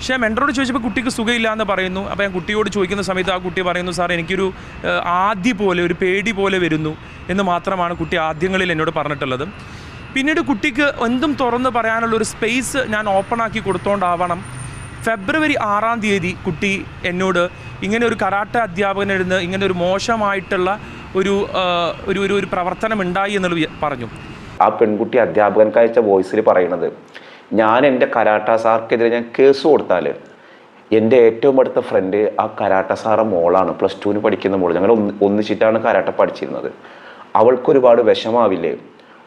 പക്ഷേ മെന്ററോട് ചോദിച്ചപ്പോൾ കുട്ടിക്ക് സുഖമില്ല എന്ന് പറയുന്നു. അപ്പോൾ ഞാൻ കുട്ടിയോട് ചോദിക്കുന്ന സമയത്ത് ആ കുട്ടി പറയുന്നു സാർ എനിക്കൊരു ആദ്യ പോലെ ഒരു പേടി പോലെ വരുന്നു എന്ന് മാത്രമാണ് കുട്ടി ആദ്യങ്ങളിൽ എന്നോട് പറഞ്ഞിട്ടുള്ളത്. പിന്നീട് കുട്ടിക്ക് എന്തും തുറന്ന് പറയാനുള്ള ഒരു സ്പേസ് ഞാൻ ഓപ്പൺ ആക്കി കൊടുത്തോണ്ടാവണം. ഫെബ്രുവരി ആറാം തീയതി കുട്ടി എന്നോട് ഇങ്ങനെ ഒരു കരാട്ട അധ്യാപകനെടുന്ന് ഇങ്ങനെ ഒരു മോശമായിട്ടുള്ള ഒരു ഒരു ഒരു പ്രവർത്തനം ഉണ്ടായി എന്നുള്ളത് പറഞ്ഞു. ആ പെൺകുട്ടി അധ്യാപകൻ കഴിച്ച വോയിസിൽ പറയുന്നത് ഞാൻ എന്റെ കരാട്ട സാർക്കെതിരെ ഞാൻ കേസ് കൊടുത്താൽ എന്റെ ഏറ്റവും അടുത്ത ഫ്രണ്ട് ആ കരാട്ട സാറ മോളാണ് പ്ലസ് ടുവിന് പഠിക്കുന്ന മോൾ ഞങ്ങൾ ഒന്ന് ഒന്നിച്ചിട്ടാണ് കരാട്ട പഠിച്ചിരുന്നത്. അവൾക്കൊരുപാട് വിഷമാവില്ലേ?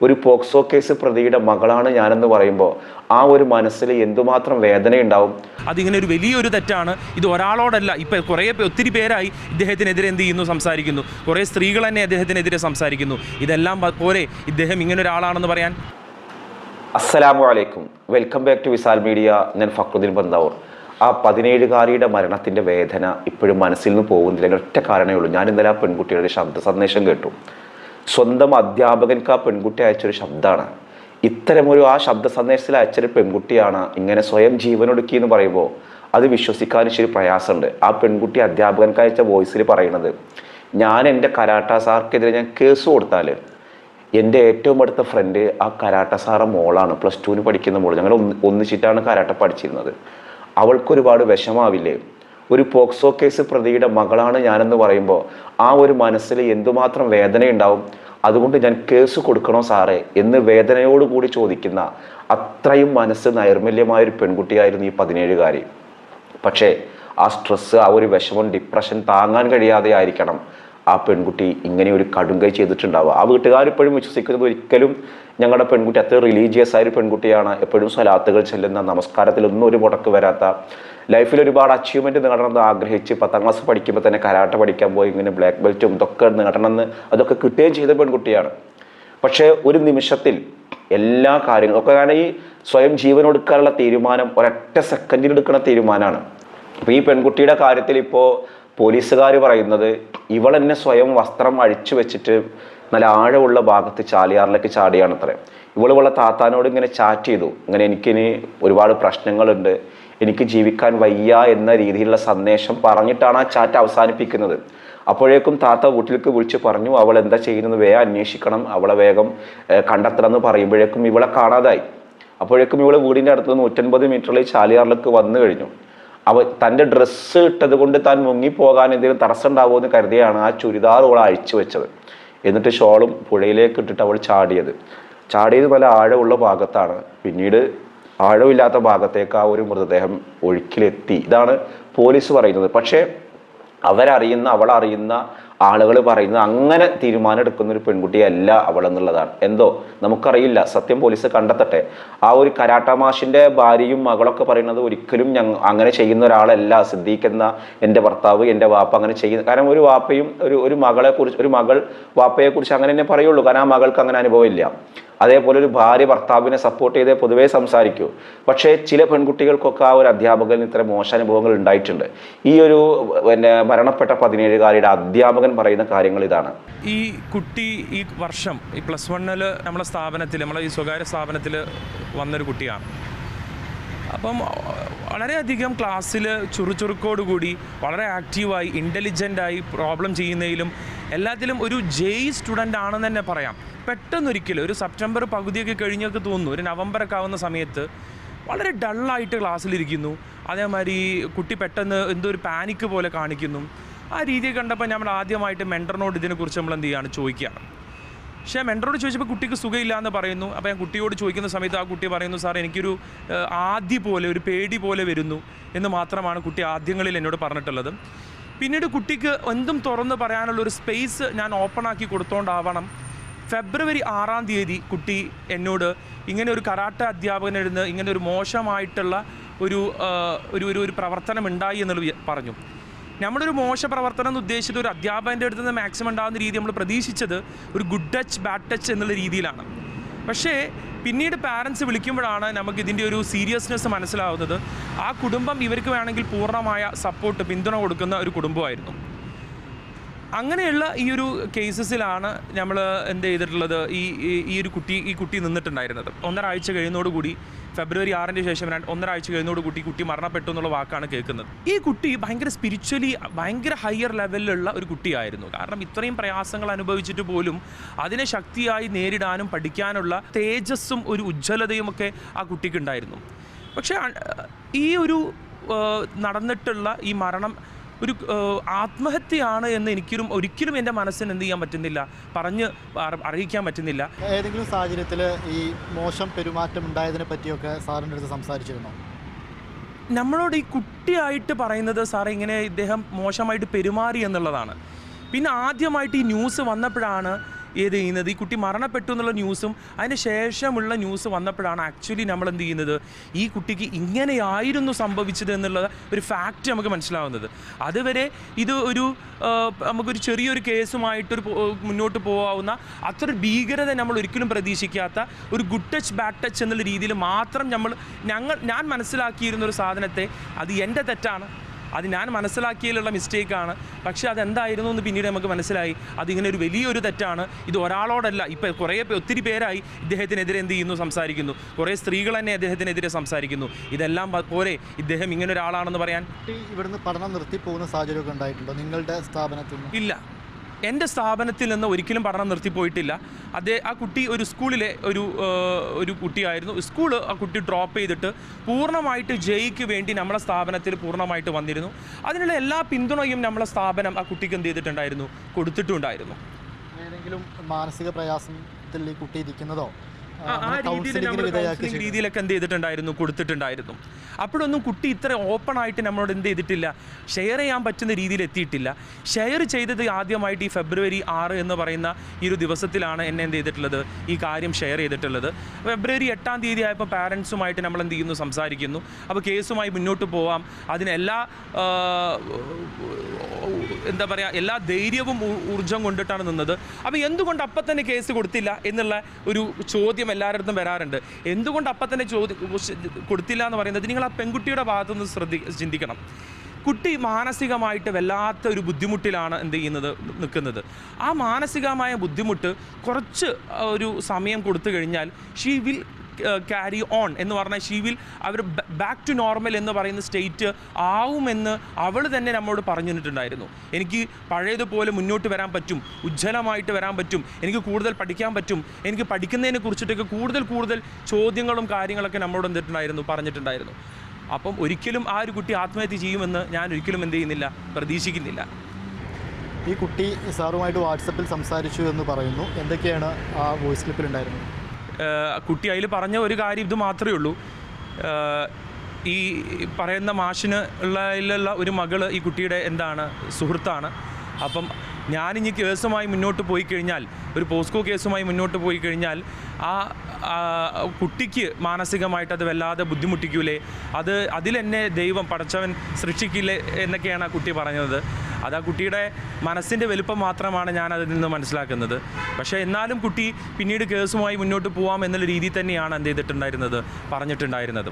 ഒരു പോക്സോ കേസ് പ്രതിയുടെ മകളാണ് ഞാനെന്ന് പറയുമ്പോൾ ആ ഒരു മനസ്സിൽ എന്തുമാത്രം വേദനയുണ്ടാവും? അതിങ്ങനെ ഒരു വലിയൊരു തെറ്റാണ്. ഇത് ഒരാളോടല്ല ഇപ്പം കുറേ ഒത്തിരി പേരായി ഇദ്ദേഹത്തിനെതിരെ എന്ത് ചെയ്യുന്നു സംസാരിക്കുന്നു. കുറേ സ്ത്രീകൾ തന്നെ അദ്ദേഹത്തിനെതിരെ സംസാരിക്കുന്നു. ഇതെല്ലാം പോലെ ഇദ്ദേഹം ഇങ്ങനെ ഒരാളാണെന്ന് പറയാൻ? അസ്സലാമു അലൈക്കും welcome back to Visal media ഞാൻ ഫക്രുദ്ദീൻ ബന്ദാവൂർ. ആ പതിനേഴുകാരിയുടെ മരണത്തിന്റെ വേദന ഇപ്പോഴും മനസ്സിൽ നിന്ന് പോകുന്നില്ല. ഒറ്റ കാരണമേ ഉള്ളൂ. ഞാൻ ഇന്നലെ ആ പെൺകുട്ടിയുടെ ശബ്ദ സന്ദേശം കേട്ടു. സ്വന്തം അധ്യാപകൻക്ക് ആ പെൺകുട്ടി അയച്ചൊരു ശബ്ദമാണ് ഇത്തരമൊരു ആ ശബ്ദ സന്ദേശത്തിൽ അയച്ചൊരു പെൺകുട്ടിയാണ് ഇങ്ങനെ സ്വയം ജീവനൊടുക്കി എന്ന് പറയുമ്പോൾ അത് വിശ്വസിക്കാൻ ഇച്ചിരി പ്രയാസമുണ്ട്. ആ പെൺകുട്ടി അധ്യാപകൻക്ക് അയച്ച വോയിസിൽ പറയുന്നത് ഞാൻ എന്റെ കരാട്ട സാർക്കെതിരെ ഞാൻ കേസ് കൊടുത്താൽ എന്റെ ഏറ്റവും അടുത്ത ഫ്രണ്ട് ആ കരാട്ട സാറ മോളാണ് പ്ലസ് ടുവിന് പഠിക്കുന്ന മോൾ ഞങ്ങൾ ഒന്ന് ഒന്നിച്ചിട്ടാണ് കരാട്ട പഠിച്ചിരുന്നത്. അവൾക്ക് ഒരുപാട് വിഷമാവില്ലേ? ഒരു പോക്സോ കേസ് പ്രതിയുടെ മകളാണ് ഞാനെന്ന് പറയുമ്പോൾ ആ ഒരു മനസ്സിൽ എന്തുമാത്രം വേദനയുണ്ടാവും? അതുകൊണ്ട് ഞാൻ കേസ് കൊടുക്കണോ സാറേ? എന്ന് വേദനയോടുകൂടി ചോദിക്കുന്ന അത്രയും മനസ്സ് നൈർമല്യമായ ഒരു പെൺകുട്ടിയായിരുന്നു ഈ പതിനേഴുകാരി. പക്ഷേ ആ സ്ട്രെസ്സ് ആ ഒരു വിഷമം ഡിപ്രഷൻ താങ്ങാൻ കഴിയാതെ ആയിരിക്കണം. ആ പെൺകുട്ടി ഇങ്ങനെ ഒരു കടുങ്കൈ ചെയ്തിട്ടുണ്ടാവുക. ആ വീട്ടുകാർ ഇപ്പോഴും വിശ്വസിക്കുന്നത് ഒരിക്കലും ഞങ്ങളുടെ പെൺകുട്ടി അത്ര റിലീജിയസ് ആയ ഒരു പെൺകുട്ടിയാണ്. എപ്പോഴും സ്വലാത്തുകൾ ചെല്ലുന്ന നമസ്കാരത്തിലൊന്നും ഒരു മുടക്ക് വരാത്ത ലൈഫിൽ ഒരുപാട് അച്ചീവ്മെന്റ് നേടണമെന്ന് ആഗ്രഹിച്ച് പത്താം ക്ലാസ് പഠിക്കുമ്പോൾ തന്നെ കരാട്ട പഠിക്കാൻ പോയി ഇങ്ങനെ ബ്ലാക്ക് ബെൽറ്റും ഇതൊക്കെ നേടണമെന്ന് അതൊക്കെ കിട്ടുകയും ചെയ്ത പെൺകുട്ടിയാണ്. പക്ഷേ ഒരു നിമിഷത്തിൽ എല്ലാ കാര്യങ്ങളും ഒക്കെ കാരണം ഈ സ്വയം ജീവൻ കൊടുക്കാനുള്ള തീരുമാനം ഒരൊറ്റ സെക്കൻഡിൽ എടുക്കുന്ന തീരുമാനമാണ്. അപ്പോൾ ഈ പെൺകുട്ടിയുടെ കാര്യത്തിൽ ഇപ്പോൾ പോലീസുകാർ പറയുന്നത് ഇവൾ എന്നെ സ്വയം വസ്ത്രം അഴിച്ചു വെച്ചിട്ട് നല്ല ആഴമുള്ള ഭാഗത്ത് ചാലിയാറിലേക്ക് ചാടിയാണ് അത്രേ ഇവൾ ഇവളെ താത്താനോട് ഇങ്ങനെ ചാറ്റ് ചെയ്തു. ഇങ്ങനെ എനിക്കിനി ഒരുപാട് പ്രശ്നങ്ങളുണ്ട്. എനിക്ക് ജീവിക്കാൻ വയ്യ എന്ന രീതിയിലുള്ള സന്ദേശം പറഞ്ഞിട്ടാണ് ആ ചാറ്റ് അവസാനിപ്പിക്കുന്നത്. അപ്പോഴേക്കും താത്ത വീട്ടിലേക്ക് വിളിച്ച് പറഞ്ഞു അവൾ എന്താ ചെയ്യുന്നത്? വേഗം അന്വേഷിക്കണം. അവളെ വേഗം കണ്ടെത്തണം എന്ന് പറയുമ്പോഴേക്കും ഇവളെ കാണാതായി. അപ്പോഴേക്കും ഇവൾ വീടിന്റെ അടുത്ത് നൂറ്റൻപത് മീറ്ററിൽ ചാലിയാറിലേക്ക് വന്നു കഴിഞ്ഞു. അവ തന്റെ ഡ്രസ്സ് ഇട്ടത് കൊണ്ട് താൻ മുങ്ങിപ്പോകാൻ എന്തെങ്കിലും തടസ്സം ഉണ്ടാവുമോ എന്ന് കരുതിയാണ് ആ ചുരിദാർ അവൾ അഴിച്ചു വെച്ചത്. എന്നിട്ട് ഷോളും പുഴയിലേക്ക് ഇട്ടിട്ട് അവൾ ചാടിയത്. ചാടിയത് പല ആഴമുള്ള ഭാഗത്താണ്. പിന്നീട് ആഴമില്ലാത്ത ഭാഗത്തേക്ക് ആ ഒരു മൃതദേഹം ഒഴുക്കിലെത്തി. ഇതാണ് പോലീസ് പറയുന്നത്. പക്ഷേ അവരറിയുന്ന അവളറിയുന്ന ആളുകൾ പറയുന്നത് അങ്ങനെ തീരുമാനം എടുക്കുന്ന ഒരു പെൺകുട്ടിയല്ല അവളെന്നുള്ളതാണ്. എന്തോ? നമുക്കറിയില്ല. സത്യം പോലീസ് കണ്ടെത്തട്ടെ. ആ ഒരു കരാട്ട മാഷിന്റെ ഭാര്യയും മകളൊക്കെ പറയുന്നത് ഒരിക്കലും ഞങ്ങൾ അങ്ങനെ ചെയ്യുന്ന ഒരാളല്ല. സിദ്ദീഖ് എന്റെ ഭർത്താവ് എന്റെ വാപ്പ അങ്ങനെ ചെയ്യുന്ന കാരണം ഒരു വാപ്പയും ഒരു ഒരു മകളെ കുറിച്ച് ഒരു മകൾ വാപ്പയെക്കുറിച്ച് അങ്ങനെ തന്നെ പറയുള്ളൂ. കാരണം ആ മകൾക്ക് അങ്ങനെ അനുഭവമില്ല. അതേപോലെ ഒരു ഭാര്യ ഭർത്താവിനെ സപ്പോർട്ട് ചെയ്തേ പൊതുവേ സംസാരിക്കൂ. പക്ഷേ ചില പെൺകുട്ടികൾക്കൊക്കെ ആ ഒരു അധ്യാപകന് ഇത്ര മോശം അനുഭവങ്ങൾ ഉണ്ടായിട്ടുണ്ട്. ഈ ഒരു പിന്നെ മരണപ്പെട്ട പതിനേഴുകാരിയുടെ അധ്യാപകൻ പറയുന്ന കാര്യങ്ങൾ ഇതാണ്. ഈ കുട്ടി ഈ വർഷം ഈ പ്ലസ് വണ്ണിൽ നമ്മളെ സ്ഥാപനത്തിൽ നമ്മളെ ഈ സ്വകാര്യ സ്ഥാപനത്തിൽ വന്നൊരു കുട്ടിയാണ്. അപ്പം വളരെയധികം ക്ലാസ്സിൽ ചുറുചുറുക്കോടുകൂടി വളരെ ആക്റ്റീവായി ഇന്റലിജന്റായി പ്രോബ്ലം ചെയ്യുന്നതിലും എല്ലാത്തിലും ഒരു ജെയ് സ്റ്റുഡന്റ് ആണെന്ന് തന്നെ പറയാം. പെട്ടെന്നൊരിക്കലും ഒരു സെപ്റ്റംബർ പകുതിയൊക്കെ കഴിഞ്ഞൊക്കെ തോന്നുന്നു. ഒരു നവംബറൊക്കെ ആവുന്ന സമയത്ത് വളരെ ഡള്ളായിട്ട് ക്ലാസ്സിലിരിക്കുന്നു. അതേമാതിരി കുട്ടി പെട്ടെന്ന് എന്തോ ഒരു പാനിക്ക് പോലെ കാണിക്കുന്നു. ആ രീതി കണ്ടപ്പോൾ നമ്മൾ ആദ്യമായിട്ട് മെന്ററിനോട് ഇതിനെക്കുറിച്ച് നമ്മൾ എന്ത് ചെയ്യുകയാണ് ചോദിക്കുകയാണ്. പക്ഷേ മെന്ററോട് ചോദിച്ചപ്പോൾ കുട്ടിക്ക് സുഖമില്ല എന്ന് പറയുന്നു. അപ്പോൾ ഞാൻ കുട്ടിയോട് ചോദിക്കുന്ന സമയത്ത് ആ കുട്ടി പറയുന്നു സാർ എനിക്കൊരു ആദ്യ പോലെ ഒരു പേടി പോലെ വരുന്നു എന്ന് മാത്രമാണ് കുട്ടി ആദ്യങ്ങളിൽ എന്നോട് പറഞ്ഞിട്ടുള്ളത്. പിന്നീട് കുട്ടിക്ക് എന്തും തുറന്ന് പറയാനുള്ള ഒരു സ്പേസ് ഞാൻ ഓപ്പൺ ആക്കി കൊടുത്തോണ്ടാവണം. ഫെബ്രുവരി ആറാം തീയതി കുട്ടി എന്നോട് ഇങ്ങനെ ഒരു കരാട്ട അധ്യാപകനെഴുന്ന് ഇങ്ങനെ ഒരു മോശമായിട്ടുള്ള ഒരു ഒരു ഒരു പ്രവർത്തനം ഉണ്ടായി എന്നുള്ളത് വി- പറഞ്ഞു ഒരു മോശ പ്രവർത്തനം എന്ന് ഉദ്ദേശിച്ചത് ഒരു അധ്യാപകന്റെ അടുത്ത് നിന്ന് മാക്സിമം ഉണ്ടാകുന്ന രീതി നമ്മൾ പ്രതീക്ഷിച്ചത് ഒരു ഗുഡ് ടച്ച് ബാഡ് ടച്ച് എന്നുള്ള രീതിയിലാണ്. പക്ഷേ പിന്നീട് പാരൻസ് വിളിക്കുമ്പോഴാണ് നമുക്ക് ഇതിന്റെ ഒരു സീരിയസ്നെസ് മനസ്സിലാവുന്നത്. ആ കുടുംബം ഇവർക്ക് വേണമെങ്കിൽ പൂർണമായ സപ്പോർട്ട് പിന്തുണ കൊടുക്കുന്ന ഒരു കുടുംബമായിരുന്നു. അങ്ങനെയുള്ള ഈ ഒരു കേസസിലാണ് നമ്മൾ എന്ത് ചെയ്തിട്ടുള്ളത്? ഈ ഈ- ഒരു കുട്ടി ഈ കുട്ടി നിന്നിട്ടുണ്ടായിരുന്നത്. ഒന്നര ആഴ്ച കഴിയുന്നതോടുകൂടി ഫെബ്രുവരി ആറിന് ശേഷം ഒന്നര ആഴ്ച കഴിയുന്നതോടുകൂടി കുട്ടി മരണപ്പെട്ടു എന്നുള്ള വാക്കാണ് കേൾക്കുന്നത്. ഈ കുട്ടി ഭയങ്കര സ്പിരിച്വലി ഭയങ്കര ഹയർ ലെവലിലുള്ള ഒരു കുട്ടിയായിരുന്നു. കാരണം ഇത്രയും പ്രയാസങ്ങൾ അനുഭവിച്ചിട്ട് പോലും അതിനെ ശക്തിയായി നേരിടാനും പഠിക്കാനുള്ള തേജസ്സും ഒരു ഉജ്ജ്വലതയും ഒക്കെ ആ കുട്ടിക്കുണ്ടായിരുന്നു. പക്ഷേ ഈ ഒരു നടന്നിട്ടുള്ള ഈ മരണം ഒരു ആത്മഹത്യയാണ് എന്ന് എനിക്കൊരു ഒരിക്കലും എന്റെ മനസ്സിന് എന്ത് ചെയ്യാൻ പറ്റുന്നില്ല. പറഞ്ഞ് അറിയിക്കാൻ പറ്റുന്നില്ല. ഏതെങ്കിലും സാഹചര്യത്തിൽ ഈ മോശം പെരുമാറ്റം ഉണ്ടായതിനെ പറ്റിയൊക്കെ സാറിന്റെ അടുത്ത് സംസാരിച്ചിരുന്നു? നമ്മളോട് ഈ കുട്ടിയായിട്ട് പറയുന്നത് സാർ ഇങ്ങനെ ഇദ്ദേഹം മോശമായിട്ട് പെരുമാറി എന്നുള്ളതാണ്. പിന്നെ ആദ്യമായിട്ട് ഈ ന്യൂസ് വന്നപ്പോഴാണ് ഏത് ചെയ്യുന്നത്? ഈ കുട്ടി മരണപ്പെട്ടു എന്നുള്ള ന്യൂസും അതിന് ശേഷമുള്ള ന്യൂസ് വന്നപ്പോഴാണ് ആക്ച്വലി നമ്മൾ എന്ത് ചെയ്യുന്നത്? ഈ കുട്ടിക്ക് ഇങ്ങനെയായിരുന്നു സംഭവിച്ചത് എന്നുള്ള ഒരു ഫാക്റ്റ് നമുക്ക് മനസ്സിലാവുന്നത്. അതുവരെ ഇത് ഒരു നമുക്കൊരു ചെറിയൊരു കേസുമായിട്ടൊരു മുന്നോട്ട് പോകാവുന്ന അത്ര ഭീകരത നമ്മൾ ഒരിക്കലും പ്രതീക്ഷിക്കാത്ത ഒരു ഗുഡ് ടച്ച് ബാഡ് ടച്ച് എന്നുള്ള രീതിയിൽ മാത്രം നമ്മൾ ഞങ്ങൾ ഞാൻ മനസ്സിലാക്കിയിരുന്ന ഒരു സാധനത്തെ അത് എന്റെ തെറ്റാണ്. അത് ഞാൻ മനസ്സിലാക്കിയതിലുള്ള മിസ്റ്റേക്കാണ് പക്ഷേ അതെന്തായിരുന്നു എന്ന് പിന്നീട് നമുക്ക് മനസ്സിലായി. അതിങ്ങനെ ഒരു വലിയൊരു തെറ്റാണ്. ഇത് ഒരാളോടല്ല ഇപ്പോൾ കുറേ ഒത്തിരി പേരായി ഇദ്ദേഹത്തിനെതിരെ എന്ത് ചെയ്യുന്നു സംസാരിക്കുന്നു. കുറേ സ്ത്രീകൾ തന്നെ അദ്ദേഹത്തിനെതിരെ സംസാരിക്കുന്നു. ഇതെല്ലാം പോരെ ഇദ്ദേഹം ഇങ്ങനെ ഒരാളാണെന്ന് പറയാൻ? ഇവിടുന്ന് പഠനം നിർത്തി പോകുന്ന സാഹചര്യമൊക്കെ ഉണ്ടായിട്ടുണ്ടോ? നിങ്ങളുടെ സ്ഥാപനത്തിൽ ഇല്ല. എന്റെ സ്ഥാപനത്തിൽ നിന്ന് ഒരിക്കലും പഠനം നിർത്തിപ്പോയിട്ടില്ല. അതേ ആ കുട്ടി ഒരു സ്കൂളിലെ ഒരു ഒരു കുട്ടിയായിരുന്നു. സ്കൂൾ ആ കുട്ടി ഡ്രോപ്പ് ചെയ്തിട്ട് പൂർണമായിട്ട് ജയിക്ക് വേണ്ടി നമ്മളെ സ്ഥാപനത്തിൽ പൂർണമായിട്ട് വന്നിരുന്നു. അതിനുള്ള എല്ലാ പിന്തുണയും നമ്മളെ സ്ഥാപനം ആ കുട്ടിക്ക് എന്ത് ചെയ്തിട്ടുണ്ടായിരുന്നു? കൊടുത്തിട്ടുണ്ടായിരുന്നു. ഏതെങ്കിലും മാനസിക പ്രയാസത്തിൽ ഈ കുട്ടി ഇരിക്കുന്നതോ? ആ- രീതിയിൽ നമ്മൾ കൗൺസിലിംഗ് രീതിയിലൊക്കെ എന്ത് ചെയ്തിട്ടുണ്ടായിരുന്നു? കൊടുത്തിട്ടുണ്ടായിരുന്നു. അപ്പോഴൊന്നും കുട്ടി ഇത്ര ഓപ്പൺ ആയിട്ട് നമ്മളോട് എന്ത് ചെയ്തിട്ടില്ല. ഷെയർ ചെയ്യാൻ പറ്റുന്ന രീതിയിൽ എത്തിയിട്ടില്ല. ഷെയർ ചെയ്തത് ആദ്യമായിട്ട് ഈ ഫെബ്രുവരി ആറ് എന്ന് പറയുന്ന ഈ ഒരു ദിവസത്തിലാണ് എന്നെ എന്ത് ചെയ്തിട്ടുള്ളത്? ഈ കാര്യം ഷെയർ ചെയ്തിട്ടുള്ളത്. ഫെബ്രുവരി എട്ടാം തീയതി ആയപ്പോൾ പാരൻസുമായിട്ട് നമ്മൾ എന്ത് ചെയ്യുന്നു? സംസാരിക്കുന്നു. അപ്പോൾ കേസുമായി മുന്നോട്ട് പോവാം. അതിന് എല്ലാ ആ, എന്താ പറയുക എല്ലാ ധൈര്യവും ഊർജം കൊണ്ടിട്ടാണ് നിന്നത്. അപ്പോൾ എന്തുകൊണ്ട് അപ്പം തന്നെ കേസ് കൊടുത്തില്ല എന്നുള്ള ഒരു ചോദ്യം എല്ലാവരുടെ വരാറുണ്ട്. എന്തുകൊണ്ട് അപ്പം തന്നെ ചോദ്യം കൊടുത്തില്ല എന്ന് പറയുന്നത് നിങ്ങൾ ആ പെൺകുട്ടിയുടെ ഭാഗത്തുനിന്ന് ശ്രദ്ധി ചിന്തിക്കണം. കുട്ടി മാനസികമായിട്ട് വല്ലാത്ത ഒരു ബുദ്ധിമുട്ടിലാണ് എന്ത് ചെയ്യുന്നത് നിൽക്കുന്നത്. ആ മാനസികമായ ബുദ്ധിമുട്ട് കുറച്ച് ഒരു സമയം കൊടുത്തു കഴിഞ്ഞാൽ ഷീ വിൽ ക്യാരി ഓൺ എന്ന് പറഞ്ഞാൽ ഷീ വിൽ അവർ ബാക്ക് ടു നോർമൽ എന്ന് പറയുന്ന സ്റ്റേറ്റ് ആവുമെന്ന് അവൾ തന്നെ നമ്മോട് പറഞ്ഞിട്ടുണ്ടായിരുന്നു. എനിക്ക് പഴയതുപോലെ മുന്നോട്ട് വരാൻ പറ്റും ഉജ്ജ്വലമായിട്ട് വരാൻ പറ്റും എനിക്ക് കൂടുതൽ പഠിക്കാൻ പറ്റും എനിക്ക് പഠിക്കുന്നതിനെ കുറിച്ചിട്ടൊക്കെ കൂടുതൽ കൂടുതൽ ചോദ്യങ്ങളും കാര്യങ്ങളൊക്കെ നമ്മളോട് എന്തിട്ടുണ്ടായിരുന്നു പറഞ്ഞിട്ടുണ്ടായിരുന്നു. അപ്പം ഒരിക്കലും ആ ഒരു കുട്ടി ആത്മഹത്യ ചെയ്യുമെന്ന് ഞാൻ ഒരിക്കലും എന്ത് ചെയ്യുന്നില്ല പ്രതീക്ഷിക്കുന്നില്ല. ഈ കുട്ടി സാറുമായിട്ട് വാട്സപ്പിൽ സംസാരിച്ചു എന്ന് പറയുന്നു. എന്തൊക്കെയാണ് ആ വോയിസ് ഏഹ് കുട്ടി അതിൽ പറഞ്ഞ ഒരു കാര്യം ഇത് മാത്രമേ ഉള്ളൂ. ഈ പറയുന്ന മാഷിന് ഉള്ളതിലുള്ള ഒരു മകൾ ഈ കുട്ടിയുടെ എന്താണ് സുഹൃത്താണ്. അപ്പം ഞാനിനി കേസുമായി മുന്നോട്ട് പോയി കഴിഞ്ഞാൽ ഒരു പോസ്കോ കേസുമായി മുന്നോട്ട് പോയി കഴിഞ്ഞാൽ ആ കുട്ടിക്ക് മാനസികമായിട്ട് അത് വല്ലാതെ ബുദ്ധിമുട്ടിക്കൂലേ? അത് അതിലെന്നെ ദൈവം പടച്ചവൻ സൃഷ്ടിക്കില്ലേ എന്നൊക്കെയാണ് ആ കുട്ടി പറഞ്ഞത്. അത് ആ കുട്ടിയുടെ മനസ്സിന്റെ വലുപ്പം മാത്രമാണ് ഞാൻ അതിൽ നിന്ന് മനസ്സിലാക്കുന്നത്. പക്ഷേ എന്നാലും കുട്ടി പിന്നീട് കേസുമായി മുന്നോട്ട് പോവാം എന്നുള്ള രീതിയിൽ തന്നെയാണ് എന്ത് ചെയ്തിട്ടുണ്ടായിരുന്നത് പറഞ്ഞിട്ടുണ്ടായിരുന്നത്.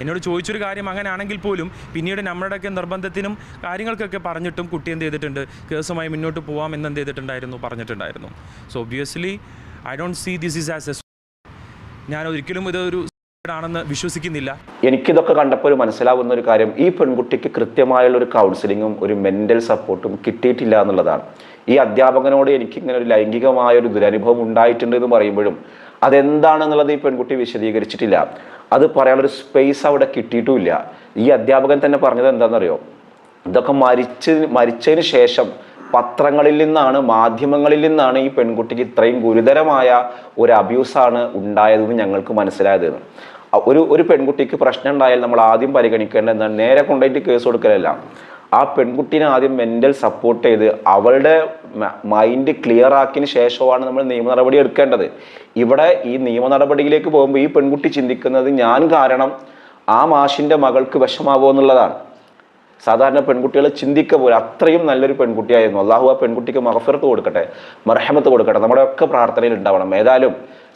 എന്നോട് ചോദിച്ചൊരു കാര്യം അങ്ങനെ ആണെങ്കിൽ പോലും പിന്നീട് നമ്മുടെയൊക്കെ നിർബന്ധത്തിനും കാര്യങ്ങൾക്കൊക്കെ പറഞ്ഞിട്ടും കുട്ടി എന്ത് ചെയ്തിട്ടുണ്ട് കേസുമായി മുന്നോട്ട് പോവാം എന്ന് എന്ത് ചെയ്തിട്ടുണ്ടായിരുന്നു പറഞ്ഞിട്ടുണ്ടായിരുന്നു. So obviously I don't see this is as a ഞാൻ ഒരിക്കലും ഇതൊരു ആണെന്ന് വിശ്വസിക്കുന്നില്ല. എനിക്കിതൊക്കെ കണ്ടപ്പോൾ ഒരു മനസ്സിലാവുന്ന ഒരു കാര്യം ഈ പെൺകുട്ടിക്ക് കൃത്യമായുള്ള ഒരു കൗൺസിലിങ്ങും ഒരു മെന്റൽ സപ്പോർട്ടും കിട്ടിയിട്ടില്ല എന്നുള്ളതാണ്. ഈ അധ്യാപകനോട് എനിക്ക് ഇങ്ങനെ ഒരു ലൈംഗികമായ ഒരു ദുരനുഭവം ഉണ്ടായിട്ടുണ്ട് എന്ന് പറയുമ്പോഴും അതെന്താണെന്നുള്ളത് ഈ പെൺകുട്ടി വിശദീകരിച്ചിട്ടില്ല. അത് പറയാനുള്ള ഒരു സ്പേസ് അവിടെ കിട്ടിയിട്ടുമില്ല. ഈ അധ്യാപകൻ തന്നെ പറഞ്ഞത് എന്താണെന്നറിയോ? ഇതൊക്കെ മരിച്ച് മരിച്ചതിന് ശേഷം പത്രങ്ങളിൽ നിന്നാണ് മാധ്യമങ്ങളിൽ നിന്നാണ് ഈ പെൺകുട്ടിക്ക് ഇത്രയും ഗുരുതരമായ ഒരു അബ്യൂസാണ് ഉണ്ടായതെന്ന് ഞങ്ങൾക്ക് മനസ്സിലായത്. ഒരു ഒരു പെൺകുട്ടിക്ക് പ്രശ്നം ഉണ്ടായാൽ നമ്മൾ ആദ്യം പരിഗണിക്കേണ്ടത് എന്താണ്? നേരെ കൊണ്ടുപോയിട്ട് കേസ് കൊടുക്കലല്ല. ആ പെൺകുട്ടീനെ ആദ്യം മെന്റൽ സപ്പോർട്ട് ചെയ്ത് അവളുടെ മൈൻഡ് ക്ലിയർ ആക്കിയതിന് ശേഷമാണ് നമ്മൾ നിയമ നടപടി എടുക്കേണ്ടത്. ഇവിടെ ഈ നിയമ നടപടിയിലേക്ക് പോകുമ്പോൾ ഈ പെൺകുട്ടി ചിന്തിക്കുന്നത് ഞാൻ കാരണം ആ മാഷിന്റെ മകൾക്ക് വിഷമാവോ എന്നുള്ളതാണ്. സാധാരണ പെൺകുട്ടികൾ ചിന്തിക്കുക പോലും അത്രയും നല്ലൊരു പെൺകുട്ടിയായിരുന്നു. അള്ളാഹു ആ പെൺകുട്ടിക്ക് മഹഫിറത്ത് കൊടുക്കട്ടെ മർഹമത്ത് കൊടുക്കട്ടെ നമ്മുടെ ഒക്കെ പ്രാർത്ഥനയിൽ ഉണ്ടാവണം. ഏതായാലും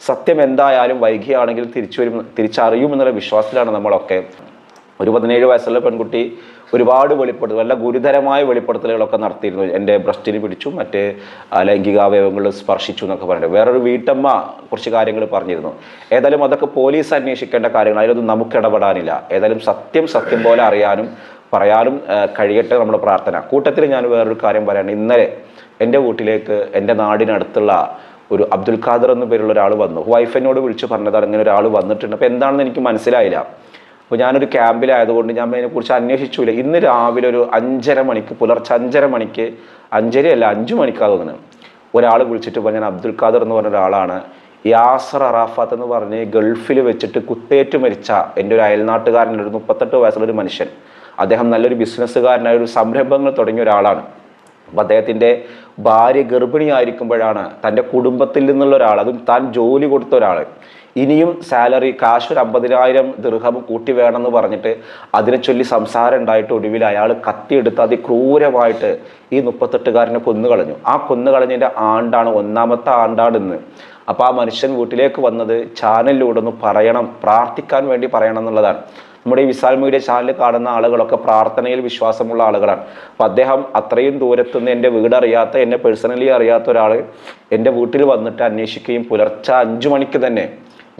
സത്യം എന്തായാലും വൈകിയാണെങ്കിൽ തിരിച്ചു വരും തിരിച്ചറിയും എന്നുള്ള വിശ്വാസത്തിലാണ് നമ്മളൊക്കെ. ഒരു പതിനേഴ് വയസ്സുള്ള പെൺകുട്ടി ഒരുപാട് വെളിപ്പെടുത്തൽ നല്ല ഗുരുതരമായ വെളിപ്പെടുത്തലുകളൊക്കെ നടത്തിയിരുന്നു. എന്റെ ബ്രസ്റ്റിന് പിടിച്ചു മറ്റ് ലൈംഗികാവയവങ്ങൾ സ്പർശിച്ചു എന്നൊക്കെ പറഞ്ഞിട്ട്. വേറൊരു വീട്ടമ്മ കുറച്ച് കാര്യങ്ങൾ പറഞ്ഞിരുന്നു. ഏതായാലും അതൊക്കെ പോലീസ് അന്വേഷിക്കേണ്ട കാര്യങ്ങൾ അതിലൊന്നും നമുക്ക് ഇടപെടാനില്ല. ഏതായാലും സത്യം സത്യം പോലെ അറിയാനും പറയാനും കഴിയട്ടെ നമ്മുടെ പ്രാർത്ഥന. കൂട്ടത്തിൽ ഞാൻ വേറൊരു കാര്യം പറയാണ് ഇന്നലെ എന്റെ വീട്ടിലേക്ക് എന്റെ നാടിനടുത്തുള്ള ഒരു അബ്ദുൽ ഖാദർ എന്ന പേരുള്ള ഒരാൾ വന്നു. വൈഫിനോട് വിളിച്ച് പറഞ്ഞതാണ് ഇങ്ങനെ ഒരാൾ വന്നിട്ടുണ്ട്. അപ്പോൾ എന്താണെന്ന് എനിക്ക് മനസ്സിലായില്ല. അപ്പോൾ ഞാനൊരു ക്യാമ്പിലായതുകൊണ്ട് ഞാൻ അതിനെക്കുറിച്ച് അന്വേഷിച്ചില്ല ഇന്ന് രാവിലെ ഒരു അഞ്ചര മണിക്ക് പുലർച്ചെ അഞ്ചര മണിക്ക് അഞ്ചരയല്ല അഞ്ചു മണിക്കാ തോന്നുന്നു. ഒരാൾ വിളിച്ചിട്ട് പറഞ്ഞാൽ അബ്ദുൽ ഖാദർ എന്ന് പറഞ്ഞ ഒരാളാണ്. യാസർ അറാഫാത്ത് എന്ന് പറഞ്ഞ് ഗൾഫിൽ വെച്ചിട്ട് കുത്തേറ്റ് മരിച്ച എന്റെ ഒരു അയൽനാട്ടുകാരന്റെ ഒരു മുപ്പത്തെട്ട് വയസ്സുള്ള ഒരു മനുഷ്യൻ. അദ്ദേഹം നല്ലൊരു ബിസിനസ്സുകാരനായ ഒരു സംരംഭങ്ങൾ തുടങ്ങിയ ഒരാളാണ്. അപ്പോൾ അദ്ദേഹത്തിന്റെ ഭാര്യ ഗർഭിണിയായിരിക്കുമ്പോഴാണ് തന്റെ കുടുംബത്തിൽ നിന്നുള്ള ഒരാൾ അതും താൻ ജോലി കൊടുത്ത ഒരാൾ. ഇനിയും സാലറി കാശ് ഒരു അമ്പതിനായിരം ദീർഘം കൂട്ടി വേണമെന്ന് പറഞ്ഞിട്ട് അതിനെ ചൊല്ലി സംസാരം ഉണ്ടായിട്ട് ഒടുവിൽ അയാൾ കത്തിയെടുത്ത് അതിക്രൂരമായിട്ട് ഈ മുപ്പത്തെട്ടുകാരനെ കൊന്നുകളഞ്ഞു. ആ കൊന്നുകളഞ്ഞതിന്റെ ആണ്ടാണ് ഒന്നാമത്തെ ആണ്ടാണ് ഇന്ന് അപ്പോൾ ആ മനുഷ്യൻ വീട്ടിലേക്ക് വന്നത് ചാനലിലൂടെ ഒന്ന് പറയണം പ്രാർത്ഥിക്കാൻ വേണ്ടി പറയണം എന്നുള്ളതാണ്. നമ്മുടെ ഈ വിശാൽ മീഡിയ കാണുന്ന ആളുകളൊക്കെ പ്രാർത്ഥനയിൽ വിശ്വാസമുള്ള ആളുകളാണ്. അപ്പം അദ്ദേഹം അത്രയും ദൂരത്തുനിന്ന് എന്റെ വീട് അറിയാത്ത എന്നെ പേഴ്സണലി അറിയാത്ത ഒരാൾ എന്റെ വീട്ടിൽ വന്നിട്ട് അന്വേഷിക്കുകയും പുലർച്ചെ അഞ്ചു മണിക്ക് തന്നെ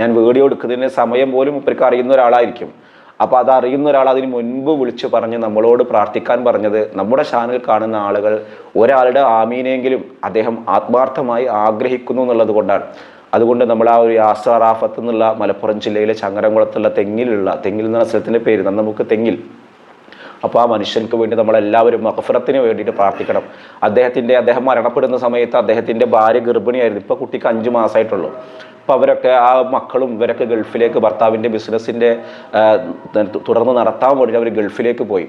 ഞാൻ വീഡിയോ എടുക്കുന്നതിന് സമയം പോലും ഇവർക്ക് അറിയുന്ന ഒരാളായിരിക്കും. അപ്പോൾ അത് അറിയുന്ന ഒരാൾ അതിന് മുൻപ് വിളിച്ച് പറഞ്ഞ് നമ്മളോട് പ്രാർത്ഥിക്കാൻ പറഞ്ഞത് നമ്മുടെ ചാനൽ കാണുന്ന ആളുകൾ ഒരാളുടെ ആമീനെങ്കിലും അദ്ദേഹം ആത്മാർത്ഥമായി ആഗ്രഹിക്കുന്നു എന്നുള്ളത് കൊണ്ടാണ്. അതുകൊണ്ട് നമ്മൾ ആ ഒരു യാസറാഫത്ത് എന്നുള്ള മലപ്പുറം ജില്ലയിലെ ചങ്ങരംകുളത്തുള്ള തെങ്ങിലുള്ള തെങ്ങിൽ എന്ന സ്ഥലത്തിന്റെ പേര് നമുക്ക് തെങ്ങിൽ. അപ്പോൾ ആ മനുഷ്യർക്ക് വേണ്ടി നമ്മളെല്ലാവരും മഹഫറത്തിന് വേണ്ടിയിട്ട് പ്രാർത്ഥിക്കണം. അദ്ദേഹത്തിന്റെ അദ്ദേഹം മരണപ്പെടുന്ന സമയത്ത് അദ്ദേഹത്തിന്റെ ഭാര്യ ഗർഭിണിയായിരുന്നു. ഇപ്പോൾ കുട്ടിക്ക് അഞ്ച് മാസമായിട്ടുള്ളൂ അപ്പോൾ അവരൊക്കെ ആ മക്കളും ഇവരൊക്കെ ഗൾഫിലേക്ക് ഭർത്താവിന്റെ ബിസിനസ്സിന്റെ തുടർന്ന് നടത്താൻ വേണ്ടിയിട്ട് അവർ ഗൾഫിലേക്ക് പോയി.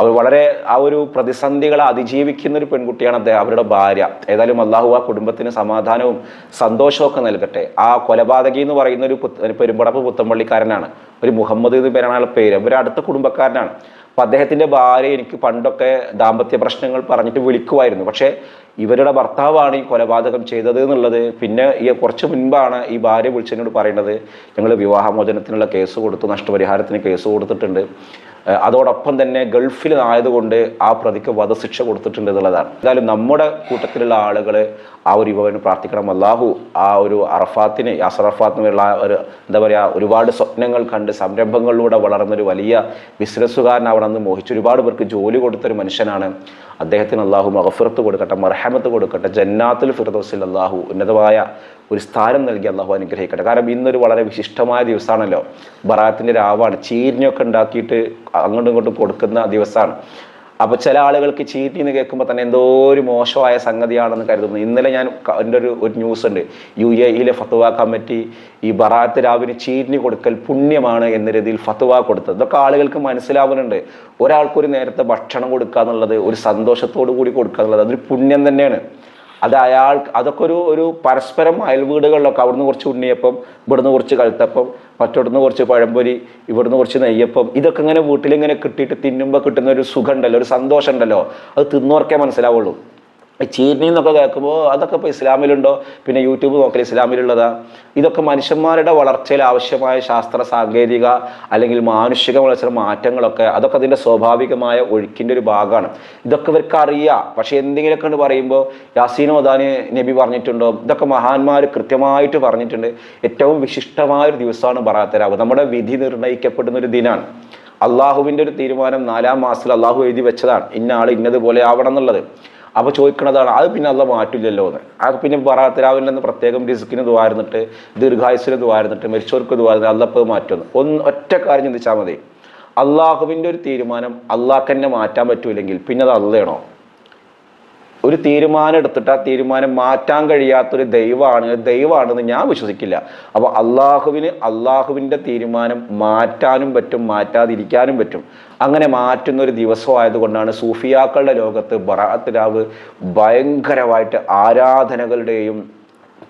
അവർ വളരെ ആ ഒരു പ്രതിസന്ധികളെ അതിജീവിക്കുന്ന ഒരു പെൺകുട്ടിയാണ് അദ്ദേഹം. അവരുടെ ഭാര്യ. ഏതായാലും അള്ളാഹു ആ കുടുംബത്തിന് സമാധാനവും സന്തോഷവും നൽകട്ടെ. ആ കൊലപാതകി എന്ന് പറയുന്ന ഒരു പെരുമ്പടപ്പ് പുത്തമ്പള്ളിക്കാരനാണ്. ഒരു മുഹമ്മദ് എന്ന് പേരാണ് ആളുടെ പേര്. അവരുടെ അടുത്ത കുടുംബക്കാരനാണ്. അപ്പം അദ്ദേഹത്തിന്റെ ഭാര്യ എനിക്ക് പണ്ടൊക്കെ ദാമ്പത്യ പ്രശ്നങ്ങൾ പറഞ്ഞിട്ട് വിളിക്കുമായിരുന്നു. പക്ഷേ ഇവരുടെ ഭർത്താവാണ് ഈ കൊലപാതകം ചെയ്തത് എന്നുള്ളത്. പിന്നെ ഈ കുറച്ച് മുൻപാണ് ഈ ഭാര്യ വിളിച്ചതിനോട് പറയുന്നത് ഞങ്ങൾ വിവാഹമോചനത്തിനുള്ള കേസ് കൊടുത്തു നഷ്ടപരിഹാരത്തിന് കേസ് കൊടുത്തിട്ടുണ്ട്. അതോടൊപ്പം തന്നെ ഗൾഫിൽ ആയതുകൊണ്ട് ആ പ്രതിക്ക് വധശിക്ഷ കൊടുത്തിട്ടുണ്ട് എന്നുള്ളതാണ്. എന്തായാലും നമ്മുടെ കൂട്ടത്തിലുള്ള ആളുകൾ ആ ഒരു യുവാവിന് പ്രാർത്ഥിക്കണം. അല്ലാഹു ആ ഒരു അറഫാത്തിന് യാസർ അറഫാത്തിനുള്ള ഒരു എന്താ പറയുക ഒരുപാട് സ്വപ്നങ്ങൾ കണ്ട് സംരംഭങ്ങളിലൂടെ വളർന്നൊരു വലിയ ബിസിനസ്സുകാരനാവണമെന്ന് മോഹിച്ച് ഒരുപാട് പേർക്ക് ജോലി കൊടുത്തൊരു മനുഷ്യനാണ്. അദ്ദേഹത്തിന് അള്ളാഹു മഹഫുറത്ത് കൊടുക്കട്ടെ മർഹമത്ത് കൊടുക്കട്ടെ. ജന്നാത്തുൽ ഫിർദോസിൽ അള്ളാഹു ഉന്നതമായ ഒരു സ്ഥാനം നൽകി അള്ളാഹു അനുഗ്രഹിക്കട്ടെ. കാരണം ഇന്നൊരു വളരെ വിശിഷ്ടമായ ദിവസമാണല്ലോ ബറാത്തിന്റെ രാവാണ്. ചീരിനൊക്കെ ഉണ്ടാക്കിയിട്ട് അങ്ങോട്ടും ഇങ്ങോട്ടും കൊടുക്കുന്ന ദിവസമാണ് അപ്പോൾ ചില ആളുകൾക്ക് ചീറ്റി എന്ന് കേൾക്കുമ്പോൾ തന്നെ എന്തോ ഒരു മോശമായ സംഗതിയാണെന്ന് കരുതുന്നു. ഇന്നലെ ഞാൻ എന്റെ ഒരു ഒരു ന്യൂസ് ഉണ്ട്. യു എ ഇയിലെ ഫത്തുവ കമ്മിറ്റി ഈ ബറാത്ത് രാവിന് ചീറ്റിന് കൊടുക്കൽ പുണ്യമാണ് എന്ന രീതിയിൽ ഫത്തുവ കൊടുത്തത്. ഇതൊക്കെ ആളുകൾക്ക് മനസ്സിലാവുന്നുണ്ട്. ഒരാൾക്കൊരു നേരത്തെ ഭക്ഷണം കൊടുക്കുക എന്നുള്ളത് ഒരു സന്തോഷത്തോടു കൂടി കൊടുക്കുക എന്നുള്ളത് അതൊരു പുണ്യം തന്നെയാണ്. അത് അയാൾ അതൊക്കെ ഒരു ഒരു പരസ്പരം അയൽവീടുകളിലൊക്കെ അവിടുന്ന് കുറച്ച് ഉണ്ണിയപ്പം ഇവിടുന്ന് കുറച്ച് കഴുത്തപ്പം മറ്റൊടുന്ന് കുറച്ച് പഴംപൊരി ഇവിടുന്ന് കുറച്ച് നെയ്യപ്പം ഇതൊക്കെ ഇങ്ങനെ വീട്ടിലിങ്ങനെ കിട്ടിയിട്ട് തിന്നുമ്പോൾ കിട്ടുന്ന ഒരു സുഖം ഉണ്ടല്ലോ ഒരു സന്തോഷം ഉണ്ടല്ലോ. അത് തിന്നോർക്കേ മനസ്സിലാവുള്ളൂ. ഈ ചീർണി എന്നൊക്കെ കേൾക്കുമ്പോൾ അതൊക്കെ ഇപ്പോൾ ഇസ്ലാമിലുണ്ടോ? പിന്നെ യൂട്യൂബ് നോക്കൽ ഇസ്ലാമിലുള്ളതാ? ഇതൊക്കെ മനുഷ്യന്മാരുടെ വളർച്ചയിൽ ആവശ്യമായ ശാസ്ത്ര സാങ്കേതിക അല്ലെങ്കിൽ മാനുഷിക വളർച്ച മാറ്റങ്ങളൊക്കെ അതൊക്കെ അതിന്റെ സ്വാഭാവികമായ ഒഴുക്കിന്റെ ഒരു ഭാഗമാണ്. ഇതൊക്കെ ഇവർക്ക് അറിയാം പക്ഷേ എന്തെങ്കിലുമൊക്കെ ഉണ്ട് പറയുമ്പോൾ യാസീൻ ഓദാന് നബി പറഞ്ഞിട്ടുണ്ടോ? ഇതൊക്കെ മഹാന്മാർ കൃത്യമായിട്ട് പറഞ്ഞിട്ടുണ്ട്. ഏറ്റവും വിശിഷ്ടമായ ഒരു ദിവസമാണ് ബറാത്തരാവ്. നമ്മുടെ വിധി നിർണയിക്കപ്പെടുന്ന ഒരു ദിനമാണ് അള്ളാഹുവിന്റെ ഒരു തീരുമാനം നാലാം മാസത്തിൽ അള്ളാഹു എഴുതി വെച്ചതാണ്. ഇന്ന ആൾ ഇന്നതുപോലെ ആവണം എന്നുള്ളത്. അപ്പോൾ ചോദിക്കണതാണ് അത് പിന്നെ അല്ല മാറ്റില്ലല്ലോ എന്ന്. അത് പിന്നെ ബറാത്തരാവിൽ നിന്ന് പ്രത്യേകം റിസ്ക്കിന് ദ്വാരുന്നിട്ട് ദീർഘായുസിന് ദ്വാരുന്നിട്ട് മരിച്ചവർക്ക് ദ്വാരുന്നിട്ട് അല്ലപ്പോൾ മാറ്റുന്നു. ഒന്ന് ഒറ്റ കാര്യം ചിന്തിച്ചാൽ മതി. അള്ളാഹുവിന്റെ ഒരു തീരുമാനം അള്ളാഹ് തന്നെ മാറ്റാൻ പറ്റൂലെങ്കിൽ പിന്നെ അത് അള്ളയാണോ? ഒരു തീരുമാനം എടുത്തിട്ട് ആ തീരുമാനം മാറ്റാൻ കഴിയാത്തൊരു ദൈവമാണ്. ദൈവമാണെന്ന് ഞാൻ വിശ്വസിക്കില്ല. അപ്പോൾ അള്ളാഹുവിന് അള്ളാഹുവിന്റെ തീരുമാനം മാറ്റാനും പറ്റും മാറ്റാതിരിക്കാനും പറ്റും. അങ്ങനെ മാറ്റുന്ന ഒരു ദിവസമായതുകൊണ്ടാണ് സൂഫിയാക്കളുടെ ലോകത്ത് ബറാത്തിലാവ് ഭയങ്കരമായിട്ട് ആരാധനകളുടെയും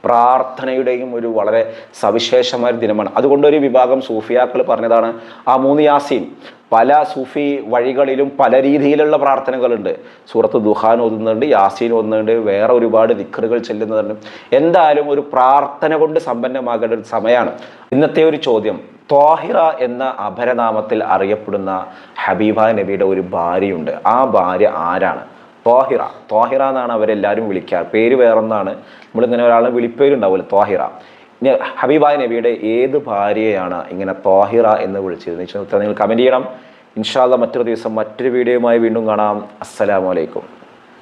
പ്രാർത്ഥനയുടെയും ഒരു വളരെ സവിശേഷമായ ദിനമാണ്. അതുകൊണ്ട് ഒരു വിഭാഗം സൂഫിയാക്കൾ പറഞ്ഞതാണ് ആ മൂന്ന് യാസീൻ പല സൂഫി വഴികളിലും പല രീതിയിലുള്ള പ്രാർത്ഥനകളുണ്ട്. സൂറത്ത് ദുഹാൻ ഓതുന്നുണ്ട് യാസീൻ ഓതുന്നുണ്ട് വേറെ ഒരുപാട് ദിക്കറുകൾ ചെല്ലുന്നതുണ്ട് എന്തായാലും ഒരു പ്രാർത്ഥന കൊണ്ട് സമ്പന്നമാകേണ്ട ഒരു സമയമാണ്. ഇന്നത്തെ ഒരു ചോദ്യം ത്വാഹിറ എന്ന അപരനാമത്തിൽ അറിയപ്പെടുന്ന ഹബീബ നബിയുടെ ഒരു ഭാര്യയുണ്ട്. ആ ഭാര്യ ആരാണ്? ത്വാഹിറ. തോഹിറ എന്നാണ് അവരെല്ലാവരും വിളിക്കാറ് പേര് വേറൊന്നാണ്. നമ്മളിങ്ങനെ ഒരാളെ വിളിപ്പേരുണ്ടാവുമല്ലോ തോഹിറ ഇനി ഹബീബായ നബിയുടെ ഏത് ഭാര്യയാണ് ഇങ്ങനെ തോഹിറ എന്ന് വിളിച്ചിരുന്നത് ഉത്തരം നിങ്ങൾ കമന്റ് ചെയ്യണം. ഇൻഷാല്ല മറ്റൊരു ദിവസം മറ്റൊരു വീഡിയോയുമായി വീണ്ടും കാണാം. അസ്സലാമലൈക്കും